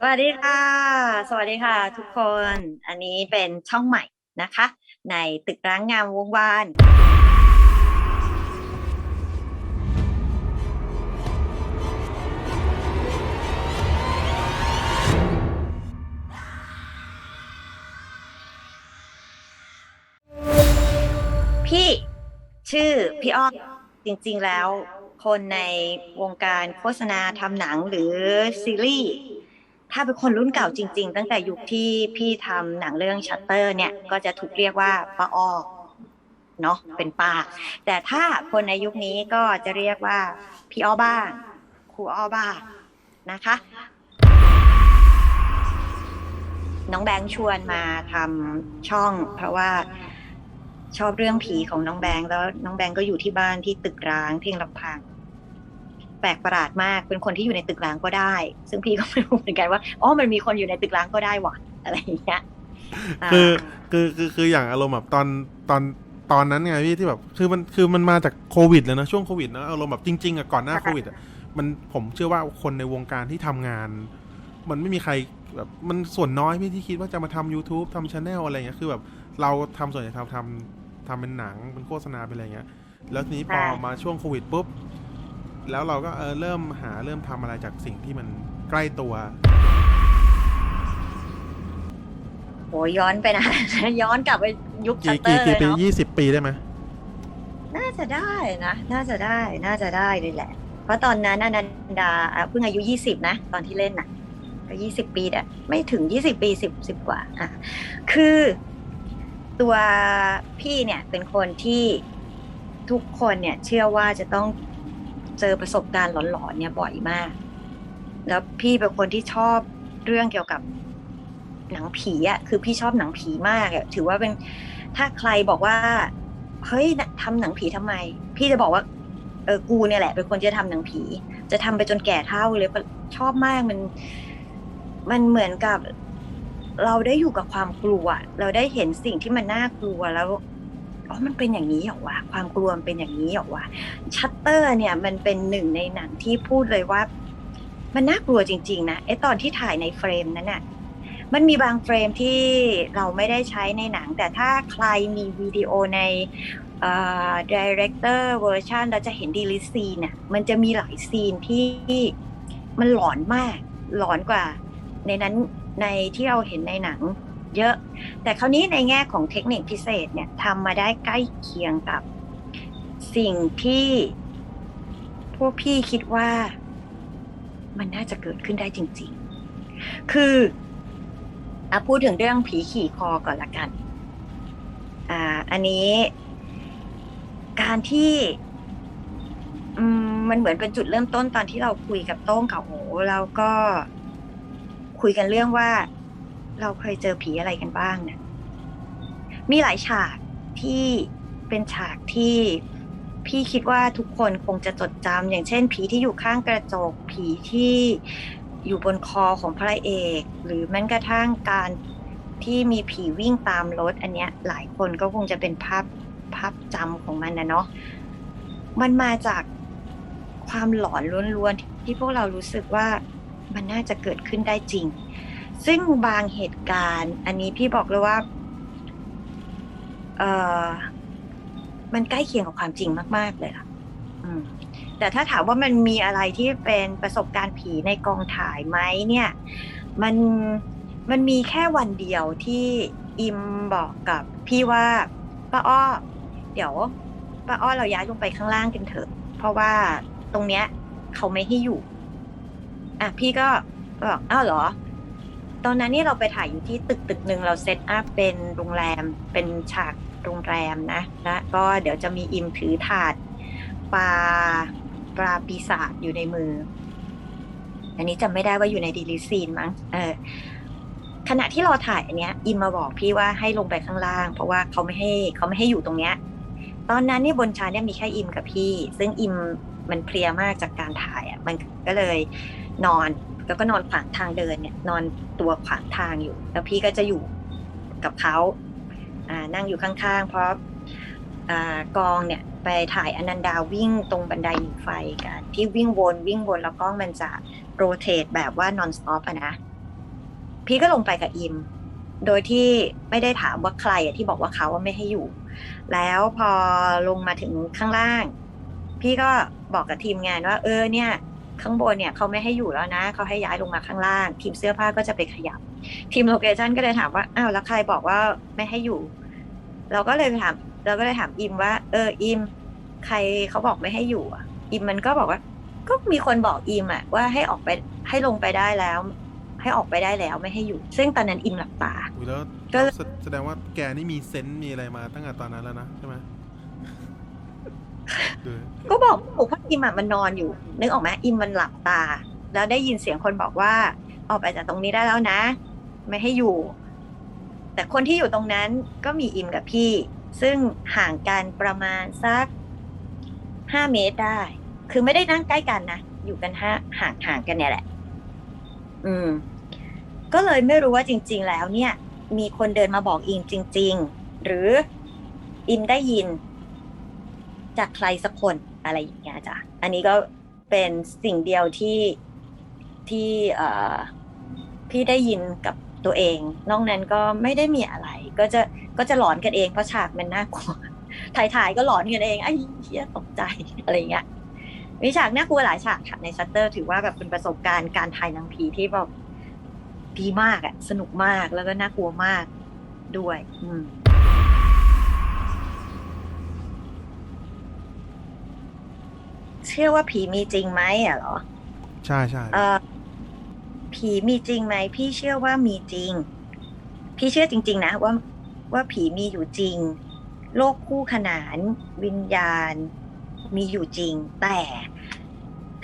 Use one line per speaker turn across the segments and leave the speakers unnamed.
สวัสดีค่ะ สวัสดีค่ะ ทุกคน อันนี้เป็นช่องใหม่นะคะ ในตึกร้างงามวงวานพี่ชื่อพี่อ้อมจริง ๆ แล้ว คนในวงการโฆษณาทำหนังหรือซีรีส์ ถ้าเป็นคนรุ่นเก่าจริง ๆ ตั้งแต่ยุคที่พี่ทำหนังเรื่องชัตเตอร์เนี่ย ก็จะถูกเรียกว่าป้าอ้อเนาะเป็นป้า แต่ถ้าคนในยุคนี้ก็จะเรียกว่าพี่อ้อบ้างครูอ้อบ้างนะคะ น้องแบงค์ชวนมาทำช่อง เพราะว่าชอบเรื่องผีของน้องแบงค์แล้วน้องแบงค์ก็อยู่ที่บ้านที่ตึกร้างเพียงลำพัง แปลกประหลาดมาก เป็นคนที่อยู่ในตึกร้างก็ได้ ซึ่งพี่ก็ไม่รู้เหมือนกันว่าอ๋อมันมีคนอยู่ในตึกร้างก็ได้หว่ะอะไรอย่างเงี้ยา
คือคือคือคืออย่างอารมณ์แบบตอนตอนตอนนั้นไงพี่ที่แบบคือมันคือมันมาจากโควิดเลยนะช่วงโควิดนะอารมณ์แบบจริงๆอะก่อนหน้าโควิดอะมันผมเชื่อว่าคนในวงการที่ทำงาน มันไม่มีใครแบบมันส่วนน้อยพี่ที่คิดว่าจะมาทำ YouTube ทำช anel อะไรเงี้ยคือแบบเราทำส่วนใหญ่ทำทำทำเป็นหนังเป็นโฆษณาเป็นอะไรเงี้ยแล้วทีนี้พอมาช่วงโควิดปุ๊บ แล้วเราก็เออเริ่มหาเริ่มทำอะไรจากสิ่งที่มันใกล้ตัว
โหย้อนไปนะ ย้อนกลับไปยุคชั
กี่
ตเตอ
กี่
ร์เล
กี่
ย
ปี
เนาะ
ยี่สิบปีได้ไหม
น่าจะได้นะ น่าจะได้น่าจะได้เลยแหละ เพราะตอนนั้นอนันดาอะเพิ่งอายุยี่สิบนะ ตอนที่เล่นน่ะ ก็ยี่สิบปีแต่ไม่ถึงยี่สิบปีสิบสิบกว่าอะคือตัวพี่เนี่ยเป็นคนที่ทุกคนเนี่ยเชื่อว่าจะต้อง เจอประสบการณ์หลอนๆเนี่ยบ่อยมาก แล้วพี่เป็นคนที่ชอบเรื่องเกี่ยวกับหนังผีอะคือพี่ชอบหนังผีมากอะถือว่าเป็นถ้าใครบอกว่า เฮ้ยน่ะทำหนังผีทำไม พี่จะบอกว่า เออกูเนี่ยแหละ เป็นคนจะทำหนังผี จะทำไปจนแก่เท่าเลยชอบมากมัน มันเหมือนกับ เราได้อยู่กับความกลัว เราได้เห็นสิ่งที่มันน่ากลัวแล้ว อ๋อมันเป็นอย่างนี้เหรอวะความกลัวมันเป็นอย่างนี้เหรอวะชัตเตอร์เนี่ยมันเป็นหนึ่งในหนังที่พูดเลยว่า มันน่ากลัวจริง ๆ นะไอตอนที่ถ่ายในเฟรมนั้นน่ะมันมีบางเฟรมที่เราไม่ได้ใช้ในหนัง แต่ถ้าใครมีวิดีโอในเอ่อ director version เราจะเห็นดีลิซีนน่ะมันจะมีหลายซีนที่มันหลอนมาก หลอนกว่า ในนั้นในที่เราเห็นในหนัง เยอะ แต่คราวนี้ในแง่ของเทคนิคพิเศษเนี่ยทำมาได้ใกล้เคียงกับสิ่งที่พวกพี่คิดว่ามันน่าจะเกิดขึ้นได้จริง ๆ คืออะพูดถึงเรื่องผีขี่คอก่อนละกัน อ่า อันนี้ การที่มมันเหมือนเป็นจุดเริ่มต้นตอนที่เราคุยกับโต้งกับโหแล้วก็คุยกันเรื่องว่า เราเคยเจอผีอะไรกันบ้างเนี่ยมีหลายฉากที่เป็นฉากที่พี่คิดว่าทุกคนคงจะจดจำอย่างเช่น ผีที่อยู่ข้างกระจก ผีที่อยู่บนคอของพระเอก หรือแม้กระทั่งการที่มีผีวิ่งตามรถ อันเนี้ยหลายคนก็คงจะเป็นภาพภาพจำของมันนะเนาะมันมาจากความหลอนล้วนๆที่พวกเรารู้สึกว่ามันน่าจะเกิดขึ้นได้จริง ซึ่งบางเหตุการณ์ อันนี้พี่บอกเลยว่าเออมันใกล้เคียงกับความจริงมาก ๆ เลยล่ะแต่ถ้าถามว่ามันมีอะไรที่เป็นประสบการณ์ผีในกองถ่ายไหมเนี่ย มันมันมีแค่วันเดียวที่อิมบอกกับพี่ว่าป้าอ้อ เดี๋ยวป้าอ้อเราย้ายลงไปข้างล่างกันเถอะ เพราะว่าตรงเนี้ย เขาไม่ให้อยู่ อะพี่ก็บอกอ้าวเหรอ ตอนนั้นนี่เราไปถ่ายอยู่ที่ตึกตึกหนึ่งเราเซตอัพเป็นโรงแรมเป็นฉากโรงแรมนะแล้วก็เดี๋ยวจะมีอิมถือถาดปลาปลาปีศาจอยู่ในมือ อันนี้จำไม่ได้ว่าอยู่ในดีลิซีนมั้งเออขณะที่เราถ่ายอันเนี้ย อิมมาบอกพี่ว่าให้ลงไปข้างล่าง เพราะว่าเขาไม่ให้เขาไม่ให้อยู่ตรงเนี้ย ตอนนั้นเนี่ยบนชั้นเนี่ยมีแค่อิมกับพี่ ซึ่งอิมมันเพลียมากจากการถ่ายอะมันก็เลยนอน แล้วก็นอนขวางทางเดินเนี่ย นอนตัวขวางทางอยู่ แล้วพี่ก็จะอยู่กับเขาอ่านั่งอยู่ข้างๆ เพราะอ่ากองเนี่ยไปถ่ายอนันดาวิ่งตรงบันไดหนีไฟกันที่วิ่งวนวิ่งวนแล้วก็มันจะโรเตทแบบว่านอนสต็อปอะนะ พี่ก็ลงไปกับอิม โดยที่ไม่ได้ถามว่าใครอะที่บอกว่าเขาว่าไม่ให้อยู่ แล้วพอลงมาถึงข้างล่าง พี่ก็บอกกับทีมงานว่า เออเนี่ย ข้างบนเนี่ยเขาไม่ให้อยู่แล้วนะเขาให้ย้ายลงมาข้างล่าง ทีมเสื้อผ้าก็จะไปขยับ ทีมโลเคชันก็เลยถามว่าอ้าวแล้วใครบอกว่าไม่ให้อยู่ เราก็เลยไปถามเราก็เลยถามอิมว่า เอออิม ใครเขาบอกไม่ให้อยู่อะอิมมันก็บอกว่า ก็มีคนบอกอิมอะว่าให้ออกไปให้ลงไปได้แล้ว ให้ออกไปได้แล้วไม่ให้อยู่ ซึ่งตอนนั้นอิมหลับตา
อุ้ยแล้ว
ก็
แสแสดงว่าแกนี่มีเซนต์มีอะไรมาตั้งแต่ตอนนั้นแล้วนะใช่ไหมดู
ก็บอกโอ้เพราะอิมอะมันนอนอยู่ นึกออกไหมอิมมันหลับตา แล้วได้ยินเสียงคนบอกว่า ออกไปจากตรงนี้ได้แล้วนะ ไม่ให้อยู่ แต่คนที่อยู่ตรงนั้นก็มีอิมกับพี่ ซึ่งห่างกันประมาณสักห้าเมตรได้ คือไม่ได้นั่งใกล้กันนะ อยู่กันห้าห่างห่างกันเนี่ยแหละ อืม ก็เลยไม่รู้ว่าจริง ๆ แล้วเนี่ย มีคนเดินมาบอกอิมจริง ๆ หรืออิมได้ยิน จากใครสักคนอะไรอย่างเงี้ยจ้ะอันนี้ก็เป็นสิ่งเดียวที่ที่เออพี่ได้ยินกับตัวเอง นอกนั้นก็ไม่ได้มีอะไร ก็จะก็จะหลอนกันเองเพราะฉากมันน่ากลัวถ่ายๆก็หลอนกันเองไอ้เหี้ยตกใจอะไรเงี้ยมีฉากน่ากลัวหลายฉากค่ะในชัตเตอร์ ถือว่าแบบเป็นประสบการณ์การถ่ายหนังผีที่แบบดีมากอะสนุกมากแล้วก็น่ากลัวมากด้วย อืม ชื่อว่าผีมีจริงไหมอะเหรอ
ใช่ใช่
เออผีมีจริงไหมพี่เชื่อว่ามีจริง พี่เชื่อจริง ๆ นะว่าว่าผีมีอยู่จริง โลกคู่ขนาน วิญญาณ มีอยู่จริง แต่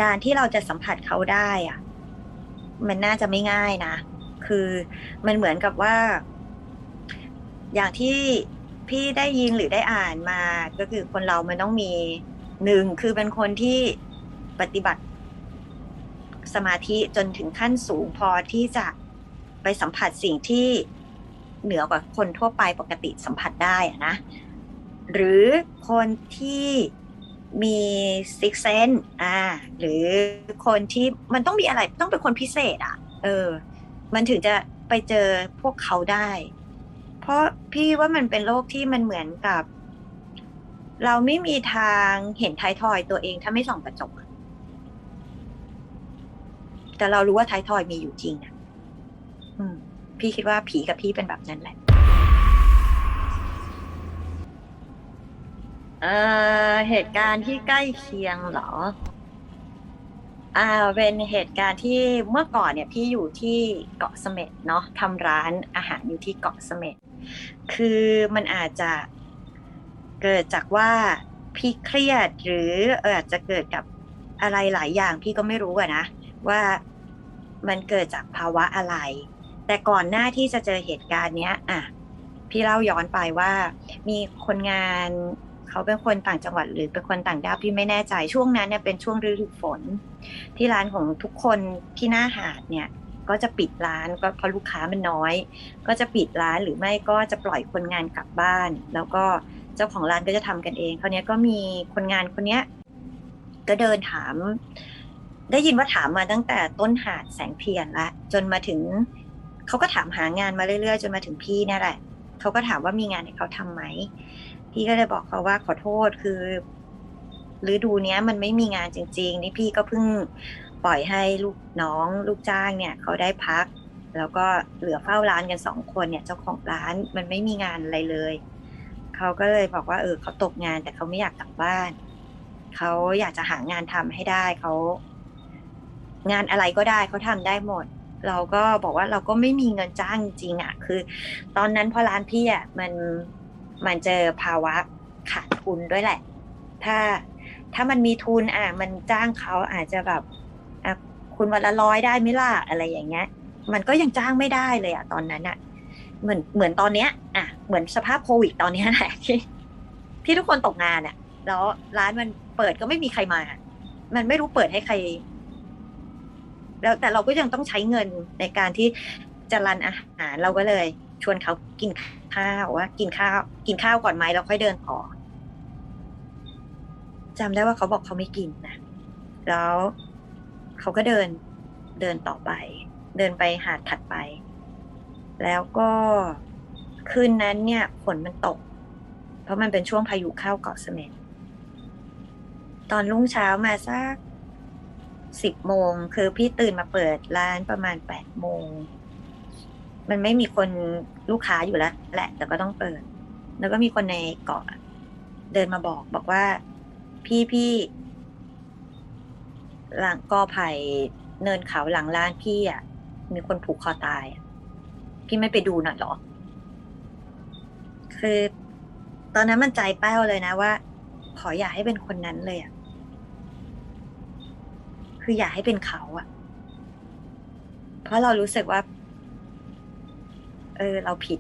การที่เราจะสัมผัสเขาได้อะมันน่าจะไม่ง่ายนะ คือมันเหมือนกับว่า อย่างที่พี่ได้ยินหรือได้อ่านมา ก็คือคนเรามันต้องมี หนึ่งคือเป็นคนที่ปฏิบัติสมาธิจนถึงขั้นสูงพอที่จะไปสัมผัสสิ่งที่เหนือกว่าคนทั่วไปปกติสัมผัสได้นะ หรือคนที่มีซิกเซนอ่า หรือคนที่มันต้องมีอะไรต้องเป็นคนพิเศษอะ เออ มันถึงจะไปเจอพวกเขาได้ เพราะพี่ว่ามันเป็นโลกที่มันเหมือนกับ เราไม่มีทางเห็นท้ายทอยตัวเองถ้าไม่ส่องกระจก แต่เรารู้ว่าท้ายทอยมีอยู่จริงอะอืม พี่คิดว่าผีกับพี่เป็นแบบนั้นแหละเอ่อเหตุการณ์ที่ใกล้เคียงเหรอ อ่า เป็นเหตุการณ์ที่เมื่อก่อนเนี่ย พี่อยู่ที่เกาะเสม็ดเนาะทำร้านอาหารอยู่ที่เกาะเสม็ดคือมันอาจจะ เกิดจากว่าพี่เครียดหรืออออาจจะเกิดกับอะไรหลายอย่างพี่ก็ไม่รู้อะนะว่ามันเกิดจากภาวะอะไร แต่ก่อนหน้าที่จะเจอเหตุการณ์เนี้ยอะพี่เล่าย้อนไปว่า มีคนงานเขาเป็นคนต่างจังหวัดหรือเป็นคนต่างด้าวพี่ไม่แน่ใจช่วงนั้นเนี่ยเป็นช่วงฤดูฝน ที่ร้านของทุกคนที่หน้าหาดเนี่ยก็จะปิดร้านก็เพราะลูกค้ามันน้อย ก็จะปิดร้านหรือไม่ก็จะปล่อยคนงานกลับบ้าน แล้วก็ เจ้าของร้านก็จะทำกันเองคราวนี้ก็มีคนงานคนเนี้ย ก็เดินถาม ได้ยินว่าถามมาตั้งแต่ต้นหาดแสงเทียนละจนมาถึงเขาก็ถามหางานมาเรื่อยๆ จนมาถึงพี่นี่แหละเขาก็ถามว่ามีงานให้เขาทำไหมพี่ก็เลยบอกเขาว่าขอโทษคือฤดูเนี้ยมันไม่มีงานจริง ๆ นี่พี่ก็เพิ่งปล่อยให้ลูกน้องลูกจ้างเนี่ยเขาได้พัก แล้วก็เหลือเฝ้าร้านกันสองคนเนี่ย เจ้าของร้านมันไม่มีงานอะไรเลย เขาก็เลยบอกว่าเออเขาตกงานแต่เขาไม่อยากกลับบ้านเขาอยากจะหางานทำให้ได้เขางานอะไรก็ได้เขาทำได้หมด เราก็บอกว่าเราก็ไม่มีเงินจ้างจริงอะ คือ ตอนนั้นพอร้านพี่อะมันมันเจอภาวะขาดทุนด้วยแหละ ถ้าถ้ามันมีทุนอะ มันจ้างเขาอาจจะแบบอะคุณวันละร้อยได้ไหมล่ะอะไรอย่างเงี้ย มันก็ยังจ้างไม่ได้เลยอะตอนนั้นอะ เหมือนเหมือนตอนเนี้ยอะเหมือนสภาพโควิดตอนนี้แหละที่ที่ทุกคนตกงานอะ แล้วร้านมันเปิดก็ไม่มีใครมา มันไม่รู้เปิดให้ใคร แล้วแต่เราก็ยังต้องใช้เงินในการที่จะรันอาหารเราก็เลย ชวนเขากินข้าวว่า กินข้าว กินข้าวก่อนไหมแล้วค่อยเดินต่อจำได้ว่าเขาบอกเขาไม่กินนะแล้วเขาก็เดินเดินต่อไป เดินไปหาดถัดไป แล้วก็คืนนั้นเนี่ยฝนมันตก เพราะมันเป็นช่วงพายุเข้าเกาะเสม็ดตอนรุ่งเช้ามาสักสิบโมงคือพี่ตื่นมาเปิดร้านประมาณแปดโมง มันไม่มีคนลูกค้าอยู่แล้วแหละ แต่ก็ต้องเปิด แล้วก็มีคนในเกาะเดินมาบอกบอกว่าพี่พี่หลังกอไผ่เนินเขาหลังร้านพี่อะ มีคนผูกคอตายอะ พี่ไม่ไปดูหน่อยเหรอ คือ ตอนนั้นมันใจแป้วเลยนะว่า ขออย่าให้เป็นคนนั้นเลยอะคืออย่าให้เป็นเขาอะเพราะเรารู้สึกว่า เออ เราผิด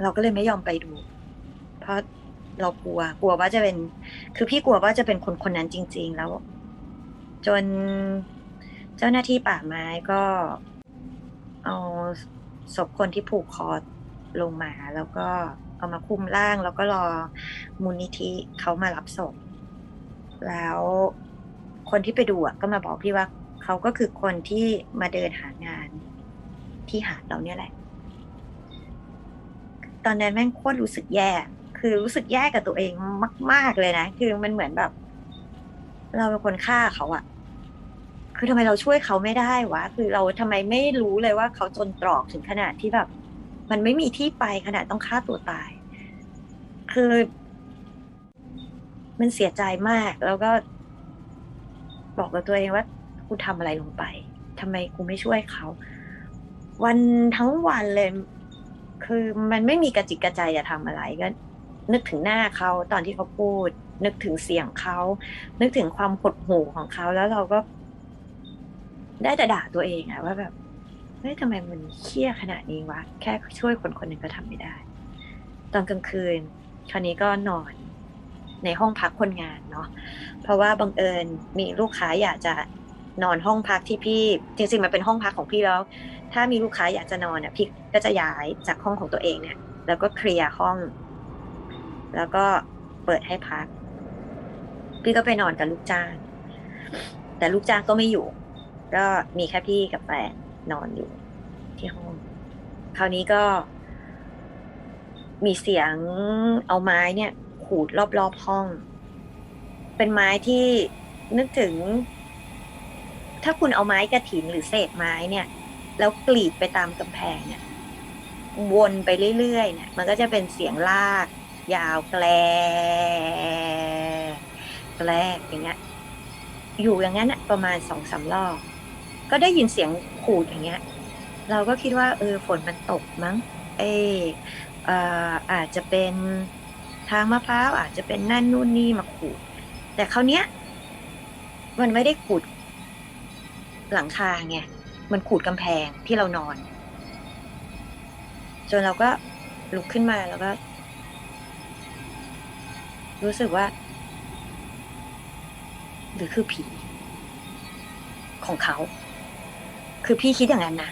เราก็เลยไม่ยอมไปดู เพราะเรากลัว กลัวว่าจะเป็น คือพี่กลัวว่าจะเป็นคนคนนั้นจริง ๆ แล้ว จนเจ้าหน้าที่ป่าไม้ก็ เอาศพคนที่ผูกคอลงมาแล้วก็เอามาคุมร่าง แล้วก็รอมูลนิธิเขามารับศพ แล้วคนที่ไปดูอะก็มาบอกพี่ว่าเขาก็คือคนที่มาเดินหางานที่หาดเราเนี่ยแหละ ตอนนั้นแม่งโคตรรู้สึกแย่ คือรู้สึกแย่กับตัวเองมาก ๆเลยนะ คือมันเหมือนแบบ เราเป็นคนฆ่าเขาอะ คือทำไมเราช่วยเขาไม่ได้วะ คือเราทำไมไม่รู้เลยว่าเขาจนตรอกถึงขนาดที่แบบ มันไม่มีที่ไปขนาดต้องฆ่าตัวตาย คือ มันเสียใจมาก แล้วก็ บอกกับตัวเองว่ากูทำอะไรลงไปทำไมกูไม่ช่วยเขา วันทั้งวันเลย คือมันไม่มีกระจิกกระใจจะทำอะไรก็นึกถึงหน้าเขาตอนที่เขาพูด นึกถึงเสียงเขา นึกถึงความหดหู่ของเขาแล้วเราก็ ได้แต่ด่าตัวเองอะว่าแบบเฮ้ยทำไมมันเคี้ยขนาดนี้วะ แค่ช่วยคนคนหนึ่งก็ทำไม่ได้ ตอนกลางคืน คราวนี้ก็นอนในห้องพักคนงานเนาะเพราะว่าบังเอิญมีลูกค้าอยากจะนอนห้องพักที่พี่ จริงๆมันเป็นห้องพักของพี่แล้ว ถ้ามีลูกค้าอยากจะนอนอะพี่ก็จะย้ายจากห้องของตัวเองเนี่ย แล้วก็เคลียร์ห้อง แล้วก็เปิดให้พัก พี่ก็ไปนอนกับลูกจ้าง แต่ลูกจ้างก็ไม่อยู่ ก็มีแค่พี่กับแฟนนอนอยู่ที่ห้อง คราวนี้ก็ มีเสียงเอาไม้เนี่ย ขูดรอบๆห้อง เป็นไม้ที่นึกถึง ถ้าคุณเอาไม้กระถินหรือเศษไม้เนี่ย แล้วกรีดไปตามกำแพงเนี่ย วนไปเรื่อยๆเนี่ย มันก็จะเป็นเสียงลาก ยาวแกลแกลอย่างเงี้ยอยู่อย่างนั้นะประมาณสองสามรอบ ก็ได้ยินเสียงขูดอย่างเงี้ย เราก็คิดว่า เออฝนมันตกมั้ง เออเอ่ออาจจะเป็นทางมะพร้าวอาจจะเป็นนั่นนู่นนี่มาขูด แต่คราวเนี้ย มันไม่ได้ขูดหลังคาไงมันขูดกำแพงที่เรานอน จนเราก็ลุกขึ้นมาแล้วก็ รู้สึกว่า หรือคือผี ของเขา คือพี่คิดอย่างนั้นนะ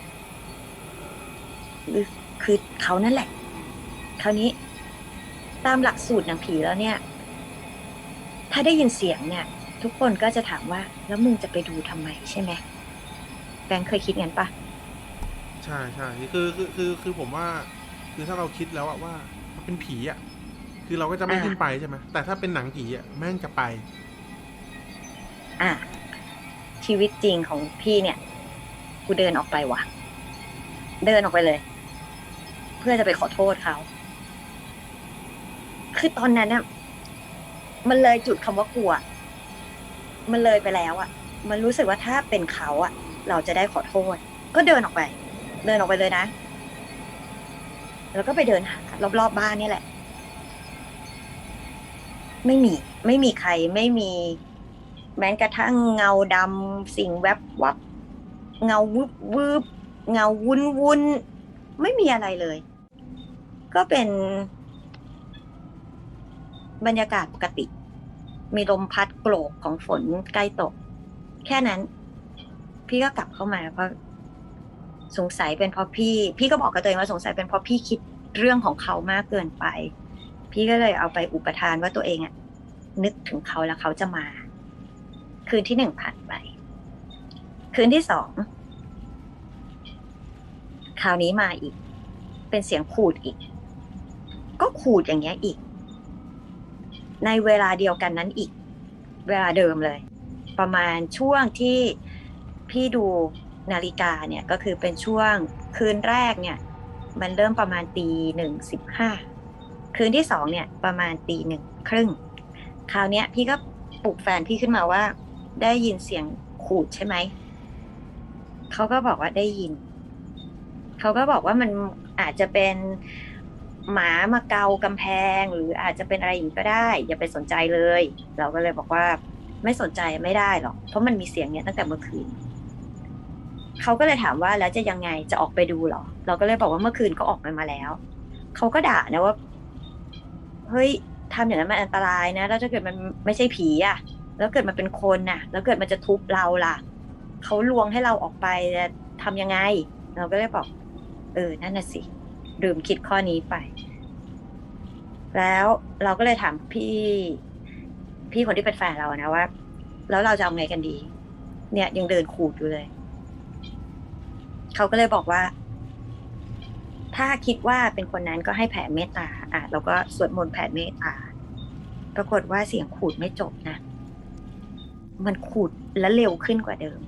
หรือคือเขานั่นแหละ คราวนี้ ตามหลักสูตรหนังผีแล้วเนี่ย ถ้าได้ยินเสียงเนี่ย ทุกคนก็จะถามว่า แล้วมึงจะไปดูทำไมใช่ไหมแบงค์เคยคิดงั้นปะ
ใช่ใช่คือคือคือคือผมว่า คือถ้าเราคิดแล้วอะว่าเป็นผีอะคือเราก็จะไม่
อ่า
ขึ้นไปใช่ไหมแต่ถ้าเป็นหนังผีอะแม่งจะไป
อะชีวิตจริงของพี่เนี่ย กูเดินออกไปว่ะ เดินออกไปเลย เพื่อจะไปขอโทษเขา คือตอนนั้นน่ะ มันเลยจุดคำว่ากลัว มันเลยไปแล้วอะ มันรู้สึกว่าถ้าเป็นเขาอะ เราจะได้ขอโทษ ก็เดินออกไป เดินออกไปเลยนะ แล้วก็ไปเดินหารอบๆบ้านนี่แหละ ไม่มี ไม่มีใคร ไม่มีแม้กระทั่งเงาดำสิ่งแวบวับ เงาวึบวืบเงาวุ้นวุ้นไม่มีอะไรเลย ก็เป็นบรรยากาศปกติ มีลมพัดโกรกของฝนใกล้ตก แค่นั้น พี่ก็กลับเข้ามาเพราะสงสัยเป็นเพราะพี่ พี่ก็บอกกับตัวเองว่าสงสัยเป็นเพราะพี่คิดเรื่องของเขามากเกินไป พี่ก็เลยเอาไปอุปทานว่าตัวเองอะนึกถึงเขาแล้วเขาจะมา คืนที่หนึ่งผ่านไป คืนที่สองคราวนี้มาอีก เป็นเสียงขูดอีก ก็ขูดอย่างเงี้ยอีก ในเวลาเดียวกันนั้นอีก เวลาเดิมเลย ประมาณช่วงที่พี่ดูนาฬิกาเนี่ยก็คือเป็นช่วงคืนแรกเนี่ย มันเริ่มประมาณตีหนึ่งสิบห้าคืนที่สองเนี่ยประมาณตีหนึ่งครึ่ง คราวเนี้ยพี่ก็ปลุกแฟนพี่ขึ้นมาว่า ได้ยินเสียงขูดใช่ไหม เขาก็บอกว่าได้ยิน เขาก็บอกว่ามันอาจจะเป็นหมามาเกากำแพง หรืออาจจะเป็นอะไรอย่างก็ได้ อย่าไปสนใจเลย เราก็เลยบอกว่าไม่สนใจไม่ได้หรอกเพราะมันมีเสียงเนี้ยตั้งแต่เมื่อคืนเขาก็เลยถามว่าแล้วจะยังไงจะออกไปดูหรอ เราก็เลยบอกว่าเมื่อคืนก็ออกไปมาแล้วเขาก็ด่านะว่าเฮ้ยทำอย่างนั้นมันอันตรายนะ แล้วถ้าเกิดมันไม่ใช่ผีอะแล้วเกิดมันเป็นคนน่ะ แล้วเกิดมันจะทุบเราล่ะ เขาลวงให้เราออกไปจะทำยังไง เราก็เลยบอก เออ นั่นน่ะสิลืมคิดข้อนี้ไป แล้วเราก็เลยถามพี่ พี่คนที่เป็นแฟนเรานะว่า แล้วเราจะเอาไงกันดี เนี่ยยังเดินขูดอยู่เลย เขาก็เลยบอกว่า ถ้าคิดว่าเป็นคนนั้นก็ให้แผ่เมตตา อะเราก็สวดมนต์แผ่เมตตา ปรากฏว่าเสียงขูดไม่จบนะ มันขูดและเร็วขึ้นกว่าเดิม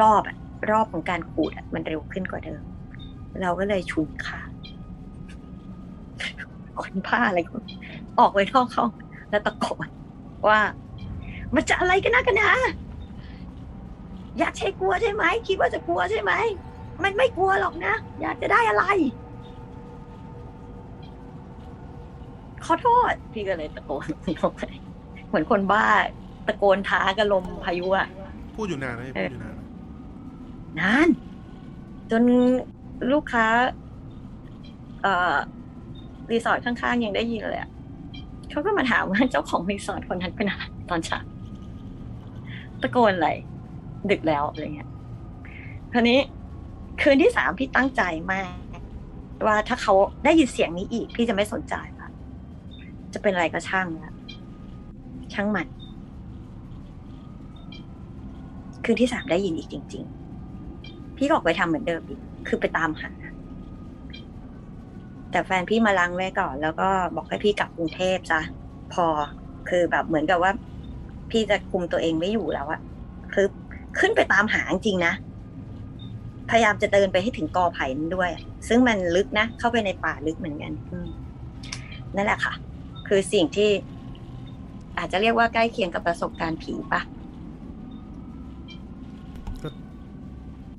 รอบอะรอบของการขูดมันเร็วขึ้นกว่าเดิม เราก็เลยชุนค่ะคนผ้าอะไรคนออกไปนอกห้องแล้วตะโกนว่า มันจะอะไรกันนะกันนะอยากใช้กลัวใช่ไหมคิดว่าจะกลัวใช่ไหมมันไม่กลัวหรอกนะ อยากจะได้อะไร ขอโทษ พี่ก็เลยตะโกนออกไปเหมือนคนบ้า ตะโกนท้ากับลมพายุอะ
พูดอยู่นานไหมพูดอยู่นาน
นาน จนลูกค้า เอ่อรีสอร์ทข้างๆ ยังได้ยินเลยอะเขาก็มาถามว่าเจ้าของรีสอร์ทคนนั้นเป็นอะไรตอนเช้าตะโกนอะไรดึกแล้วอะไรเงี้ยคราวนี้คืนที่สามพี่ตั้งใจมาก ว่าถ้าเขาได้ยินเสียงนี้อีก พี่จะไม่สนใจละจะเป็นอะไรก็ช่างละช่างมัน คืนที่สามได้ยินอีกจริง ๆ พี่ก็ออกไปทำเหมือนเดิมอีก คือไปตามหา แต่แฟนพี่มาลังไว้ก่อน แล้วก็บอกให้พี่กลับกรุงเทพจ้ะพอ คือแบบเหมือนกับว่า พี่จะคุมตัวเองไม่อยู่แล้วอะคือขึ้นไปตามหาจริงนะ พยายามจะเดินไปให้ถึงกอไผ่นั้นด้วย ซึ่งมันลึกนะ เข้าไปในป่าลึกเหมือนกันนั่นแหละค่ะ คือสิ่งที่อาจจะเรียกว่าใกล้เคียงกับประสบการณ์ผีปะ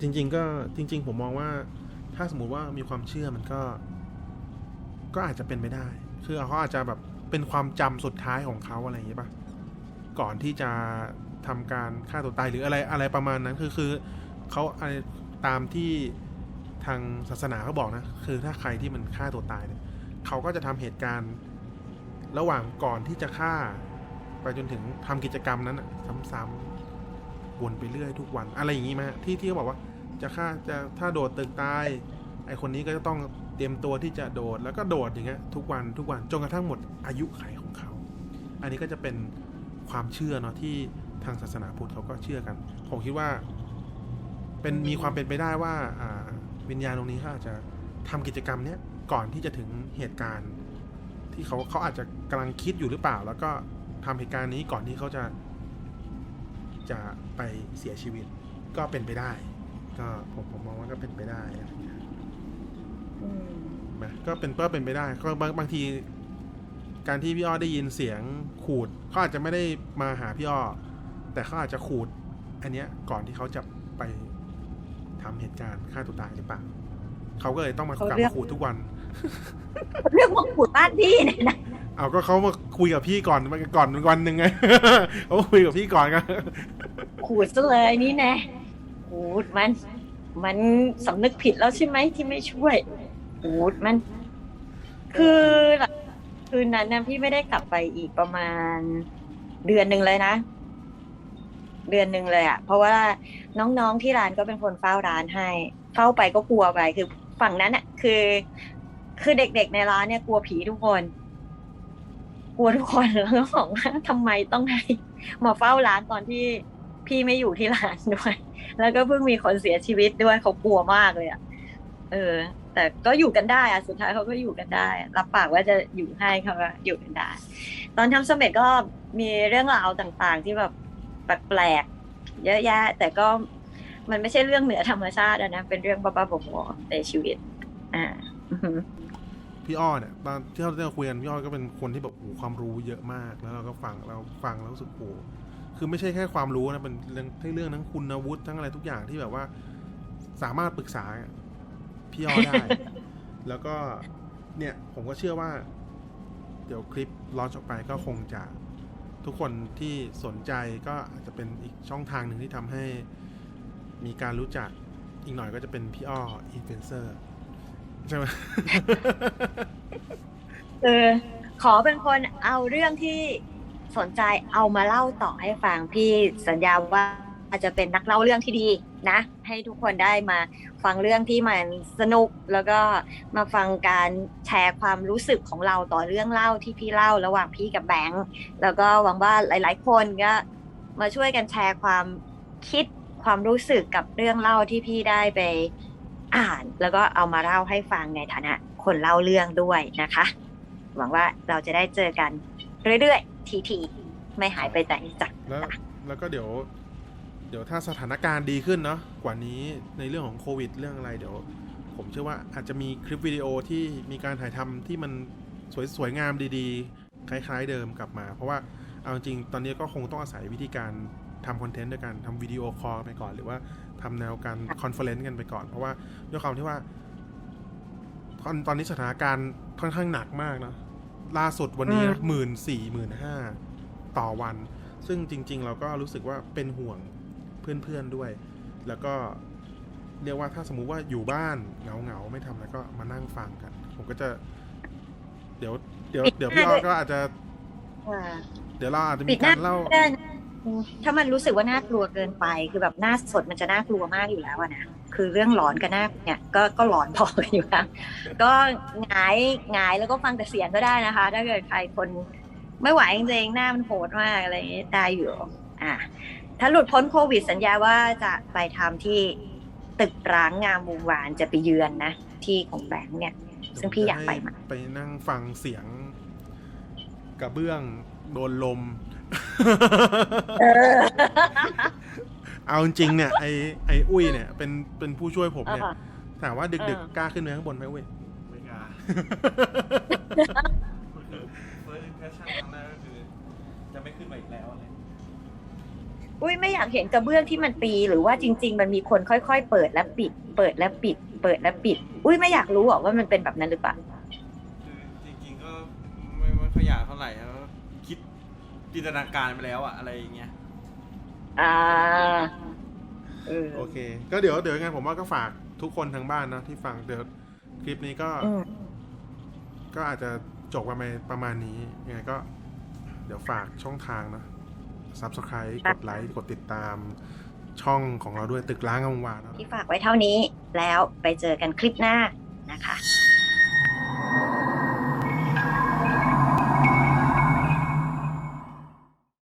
จริง ๆ ก็จริง ๆ ผมมองว่าถ้าสมมติว่ามีความเชื่อมันก็ ก็อาจจะเป็นไปได้ คือเขาอาจจะแบบเป็นความจำสุดท้ายของเขาอะไรอย่างงี้ป่ะก่อนที่จะทำการฆ่าตัวตายหรืออะไรอะไรประมาณนั้นคือคือเขาอะไรตามที่ทางศาสนาเขาบอกนะ คือถ้าใครที่มันฆ่าตัวตายเนี่ยเขาก็จะทำเหตุการณ์ระหว่างก่อนที่จะฆ่า ไปจนถึงทำกิจกรรมนั้นซ้ำๆ วนไปเรื่อยทุกวัน อะไรอย่างงี้ไหมที่ที่เขาบอกว่าจะฆ่าจะถ้าโดดตึกตายไอคนนี้ก็จะต้องเตรียมตัวที่จะโดดแล้วก็โดดอย่างเงี้ยทุกวันทุกวันจนกระทั่งหมดอายุไขของเขา อันนี้ก็จะเป็นความเชื่อเนาะที่ทางศาสนาพุทธเขาก็เชื่อกัน ผมคิดว่าเป็นมีความเป็นไปได้ว่าอ่าวิญญาณตรงนี้เขาอาจจะทำกิจกรรมเนี้ยก่อนที่จะถึงเหตุการณ์ ที่เขาเขาอาจจะกำลังคิดอยู่หรือเปล่า แล้วก็ทำเหตุการณ์นี้ก่อนที่เขาจะ จะไปเสียชีวิตก็เป็นไปได้ ก็ผมผมมองว่าก็เป็นไปได้อะไรอย่างเงี้ย
อืม
นะก็เป็นก็เป็นไปได้ก็บางบางที การที่พี่อ้อได้ยินเสียงขูดเขาอาจจะไม่ได้มาหาพี่อ้อแต่เขาอาจจะขูด อันเนี้ยก่อนที่เขาจะไปทำเหตุการณ์ฆ่าตัวตายหรือเปล่าเขาก็เลยต้องมากลับมาขูดทุกวัน
เรื่องมงกุฎบ้านพี่เนี่ยนะ
เอาก็เขามาคุยกับพี่ก่อนก่อนวันหนึ่งไงเขามาคุยกับพี่ก่อนกัน
ขูดซะเลยนี่แน่ขูดมัน มันสำนึกผิดแล้วใช่ไหมที่ไม่ช่วยขูดมัน คือหลังคืนนั้นนะพี่ไม่ได้กลับไปอีกประมาณเดือนหนึ่งเลยนะ เดือนหนึ่งเลยอะ่ะเพราะว่าน้องๆที่ร้านก็เป็นคนเฝ้าร้านให้เฝ้าไปก็กลัวไปคือฝั่งนั้นอะ่ะคือ คือเด็กๆในร้านเนี่ยกลัวผีทุกคน กลัวทุกคนแล้วก็บอกว่าทำไมต้องให้มาเฝ้าร้านตอนที่พี่ไม่อยู่ที่ร้านด้วย แล้วก็เพิ่งมีคนเสียชีวิตด้วยเขากลัวมากเลยอะเออ แต่ก็อยู่กันได้อะสุดท้ายเขาก็อยู่กันได้ รับปากว่าจะอยู่ให้เขาก็อยู่กันได้ ตอนทำสมเร็จก็มีเรื่องราวต่างๆ ที่แบบแปลกๆเยอะแยะ แต่ก็มันไม่ใช่เรื่องเหนือธรรมชาติอะนะเป็นเรื่องบ้าๆบอๆในชีวิต อ่า
พี่อ้อเนี่ยตอนที่เราได้คุยกันพี่อ้อก็เป็นคนที่แบบโอ้โหความรู้เยอะมากแล้วเราก็ฟังเราฟังแล้วรู้สึกโอ้โหคือไม่ใช่แค่ความรู้นะเป็นเรื่องทั้งเรื่องทั้งคุณวุฒิทั้งอะไรทุกอย่างที่แบบว่า สามารถปรึกษาพี่อ้อได้ แล้วก็เนี่ยผมก็เชื่อว่า เดี๋ยวคลิปลอนออกไปก็คงจะทุกคนที่สนใจก็อาจจะเป็นอีกช่องทางหนึ่งที่ทำให้มีการรู้จักอีกหน่อยก็จะเป็นพี่อ้ออินฟลูเอนเซอร์ ใช่ไหม
เออขอเป็นคนเอาเรื่องที่สนใจเอามาเล่าต่อให้ฟังพี่สัญญาว่าอาจะเป็นนักเล่าเรื่องที่ดีนะ ให้ทุกคนได้มาฟังเรื่องที่มันสนุกแล้วก็มาฟังการแชร์ความรู้สึกของเราต่อเรื่องเล่าที่พี่เล่าระหว่างพี่กับแบงค์แล้วก็หวังว่าหลาย ๆ คนก็มาช่วยกันแชร์ความคิดความรู้สึกกับเรื่องเล่าที่พี่ได้ไป อ่าน แล้วก็เอามาเล่าให้ฟังในฐานะคนเล่าเรื่องด้วยนะคะ หวังว่าเราจะได้เจอกันเรื่อยๆทีๆไม่หายไปไหนจาก
แล้วแล้วก็เดี๋ยวเดี๋ยวถ้าสถานการณ์ดีขึ้นเนาะกว่านี้ในเรื่องของโควิด เรื่องอะไรเดี๋ยว ผมเชื่อว่าอาจจะมีคลิปวิดีโอที่มีการถ่ายทำที่มันสวยสวยงามดีๆ คล้าย ๆ เดิมกลับมา เพราะว่าเอาจริงๆตอนนี้ก็คงต้องอาศัยวิธีการ ทำคอนเทนต์ด้วยการทำวิดีโอคอลไปก่อน หรือว่าทำแนวการคอนเฟอเรนซ์กันไปก่อน เพราะว่าด้วยความที่ว่าตอนตอนนี้สถานการณ์ค่อนข้างหนักมากเนาะล่าสุดวันนี้นะหมื่นสี่หมื่นห้าต่อวัน ซึ่งจริง ๆ เราก็รู้สึกว่าเป็นห่วงเพื่อนๆด้วย แล้วก็เรียกว่าถ้าสมมุติว่าอยู่บ้านเหงาๆไม่ทำอะไรก็มานั่งฟังกัน ผมก็จะ เดี๋ยว เดี๋ยว เดี๋ยวพี่อ้อก็อาจจะ
อ่า
เดี๋ยวเราอาจจะ
ปิ
มี
ดหน้า
การเล่า
ได้นะ ถ้ามันรู้สึกว่าน่ากลัวเกินไป คือแบบหน้าสดมันจะน่ากลัวมากอยู่แล้วอะนะคือเรื่องหลอนกับหน้าเนี่ยก็ก็หลอนพอกันอยู่แล้วก็หงายหงายแล้วก็ฟังแต่เสียงก็ได้นะคะ ถ้าเกิดใครคนไม่ไหวจริงๆหน้ามันโหดมากอะไรอย่างนี้ได้อยู่ อะถ้าหลุดพ้นโควิดสัญญาว่าจะไปทำที่ตึกร้างงามวงวานจะไปเยือนนะ ที่ของแบงค์เนี่ย ซึ่งพี่อยากไปมาก
ไปนั่งฟังเสียงกระเบื้องโดนลม เอาจริงๆเนี่ยไอไออุ้ยเนี่ยเป็นเป็นผู้ช่วยผมเนี่ย
อ่า
ถามว่าดึก
เออ
ๆกล้าขึ้นไปข้างบนไหมอุ้ย
ไม่กล้าเฟิร์สอิมเพรสชั่นครั้งแรกก็คือ จะไม่ขึ้นมาอีกแล้วอะไร
อุ้ยไม่อยากเห็นกระเบื้องที่มันปี หรือว่าจริง ๆ มันมีคนค่อยๆ เปิดและปิด เปิดและปิด เปิดและปิด อุ้ยไม่อยากรู้หรอกว่ามันเป็นแบบนั้นหรือเปล่า
จินตนาการไปแล้วอะอะไรอย่างเงี้ย
อ่าเออ
โอเค ก็เดี๋ยวเดี๋ยวยังไงผมว่าก็ฝากทุกคนทางบ้านนะที่ฟังเดี๋ยวคลิปนี้ก็
อืม
ก็อาจจะจบประมาณประมาณนี้ยังไงก็ เดี๋ยวฝากช่องทางนะ subscribe กดไลค์กดติดตามช่องของเราด้วยตึกล้างกำวานนะ
ที่ฝากไว้เท่านี้แล้วไปเจอกันคลิปหน้านะคะ